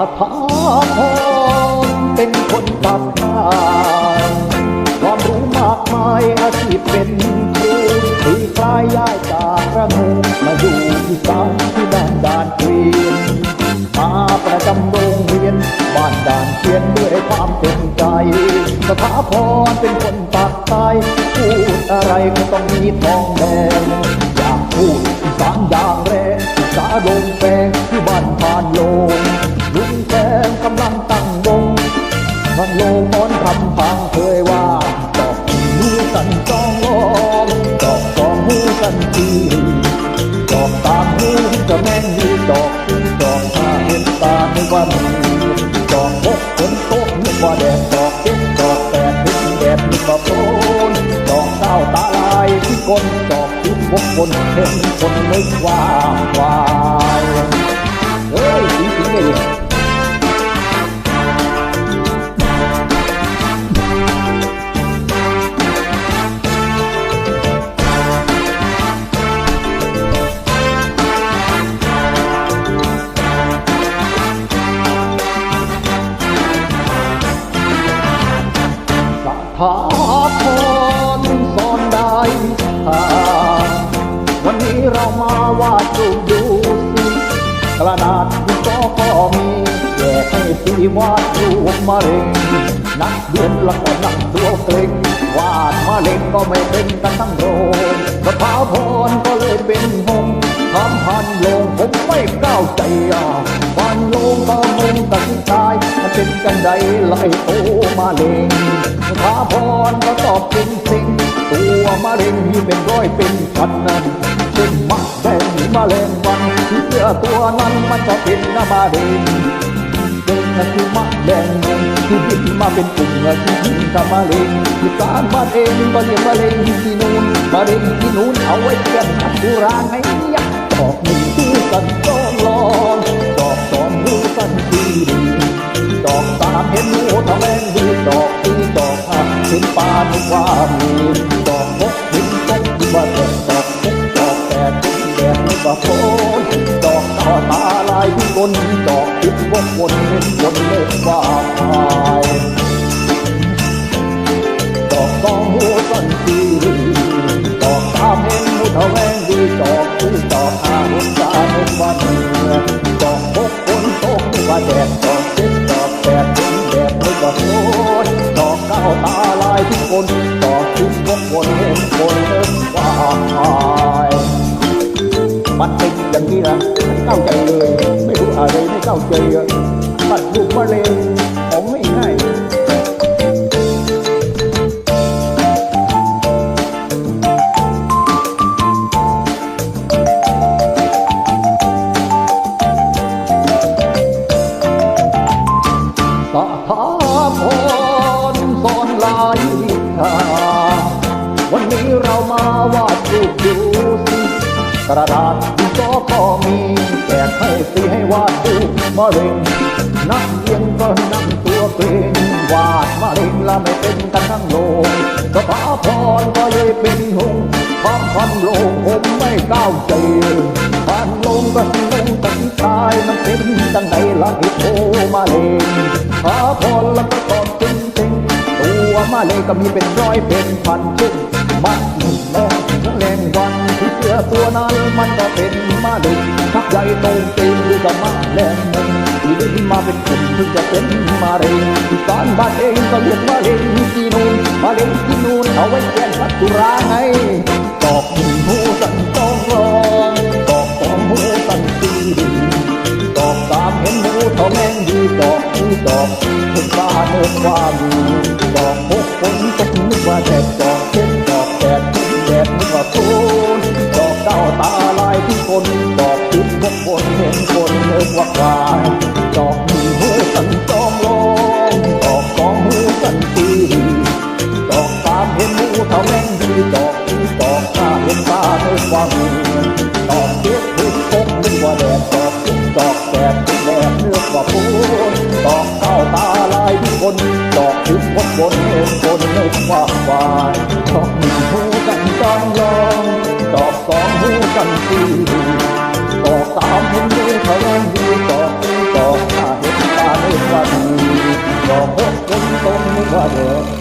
ถาพรเป็นคนตัดผ้าความรู้มากมายอาชีพเป็นครูที่คลายย้ายจากระงูมาอยู่ที่สามที่บ้านด่านเวียนมาประจำโรงเรียน บ้านด่านเกวียนด้วยความเต็มใจสถาพรเป็นคนปากใต้พูดอะไรก็ต้องมีทองแดงอยากพูดสามอย่างแรงสาลงาไม่ว่ามีดอกพกฝนตกนึกว่าแดดดอกเด็ดดอกแตกพิษแดดนึกว่าโปนดอกเต้าตาลายที่ก้นดอกที่พกคนเห็นคนนึกว่าควาย สถาพรสอนได้หาวันนี้เรามาวาดรูปดูสิกระดาษที่ก็ก็มีแกให้สีวาดรูปมะเร็งนักเรียนละก็นั่งตัวเกรงวาดมะเร็งก็ไม่เป็นกันทั้งโรงสถาพรก็เลยเป็นหงทำพันลงผมไม่ก้าวใจอะ เป็นกันใดไหลโตมาเลงถาพรก็ตอบเป็นสิ่งตัวมะเร็งมีเป็นร้อยเป็นพันนั้นเช่นมะแดงมะเร็งวันเสื้อตัวนั้นมันจะเป็นน้ำมะเร็งเป็นนั่นคือมะแดงที่บินมาเป็นกลุ่มที่ยิงกับมะเร็งที่การมะเร็งก็เรียกมะเร็งที่นู่นมะเร็งที่นู่นเอาไว้แก้ขัดสุรางยักดอก ดอกสองหัวกันทีดอกสามเห็นหนูทองแดงดีดอกที่ดอกห้าเห็นปลาในความมีดอกหกคนตกว่าแดดดอกเจ็ดดอกแปดเห็นแดดไม่ว่าโนดอกเก้าตาลายที่คนดอกคิดว่าคนเห็นคนเล็กว่ามันเป็นอย่างนี้นะไม่เข้าใจเลย ไม่รู้อะไรไม่เข้าใจอะตัดลูกมะเร็ง กระดาษดินสอก็มีแจกให้สีให้วาดรูมะเร็งนักเรียนก็นั่งตัวเกรงวาดมะเร็งละไม่เป็นกันทั้งโลกสถาพรก็เลยเป็นหงความพันโลกผมไม่ก้าวใจพันลงก็สิลงตันตายมันเป็นจังใดละไอ้โตมาเลงสถาพรแล้วก็ตอบจริงจริงตัวมาเลงก็มีเป็นร้อยเป็นพันเช่นมัดหนุ่มแม่ทั้งแรงวัน เสื้อตัวนั้นมันก็เป็นมาด็กทักใหญ่โตเต็มหรือก็มาแรงหนึ่งที่ได้มาเป็นคนถึงจะเป็นมาเร็งที่การบ้านเองก็เรียกมาเร็งที่นู่นมาเร็งที่นู่นเอาไว้แก้สัตว์ตุราไงดอกหูหูสันต้องรองดอกสองหูสันตีดีดอกสามเห็นหูเท่าแมงดีดอกที่ดอกถึงบ้านเนื้อความดีดอกหกคนตกนึกว่าแดดดอกเจ็ดดอกแปดแดดนึกว่าโค นดอกเก้าตาลายที่คนดอกติดพวกคนเห็นคนเนึกว่าควายดอกหนึ่งหูสันจองลงดอกสองหูสันตีดอกสามเห็นหูเท่าแมงดีดอกที่ดอกห้าเห็นตาในความมีดอกเจ็ดถึงหกนึกว่าแดดดอกเจ็ดอกแปดถึงแดดนึกว่าโคนดอกเก้าตาลายที่คนดอกถึงพวกคนเห็นคนนึกว่าควายดอกหนึ่งหูกันจองลอง สองหูกันตีต่อสามเห็นดูเขาแมงดีดอต่อห้าเห็นตาในความมีดอกหกคนตรงนึกว่าเดด